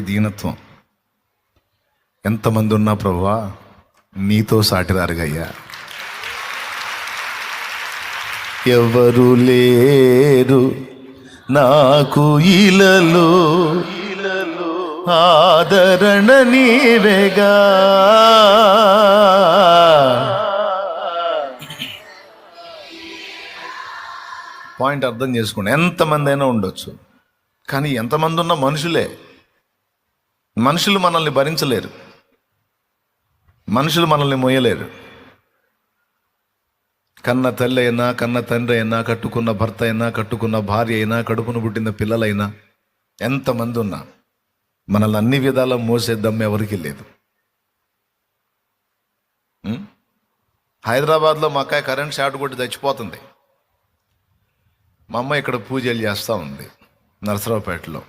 దీనత్వం? ఎంతమంది ఉన్నా ప్రభువా నీతో సాటిరారుగయ్యా ఎవరు లేరు నాకు ఇలలో ఆదరణ నీవేగా. పాయింట్ అర్థం చేసుకోండి ఎంతమంది అయినా ఉండొచ్చు. కానీ ఎంతమంది ఉన్న మనుషులే మనుషులు మనల్ని భరించలేరు. మనుషులు మనల్ని మోయలేరు. కన్న తల్లి అయినా కన్న తండ్రి అయినా కట్టుకున్న భర్త అయినా కట్టుకున్న భార్య అయినా కడుపును పుట్టిన పిల్లలైనా ఎంతమంది ఉన్నా మనల్ని అన్ని విధాల మోసే దమ్ ఎవరికీ లేదు. హైదరాబాద్లో మా అక్కాయ కరెంట్ షాట్ కొట్టి చచ్చిపోతుంది. మా అమ్మ ఇక్కడ పూజలు చేస్తూ ఉంది నరసరావుపేటలో.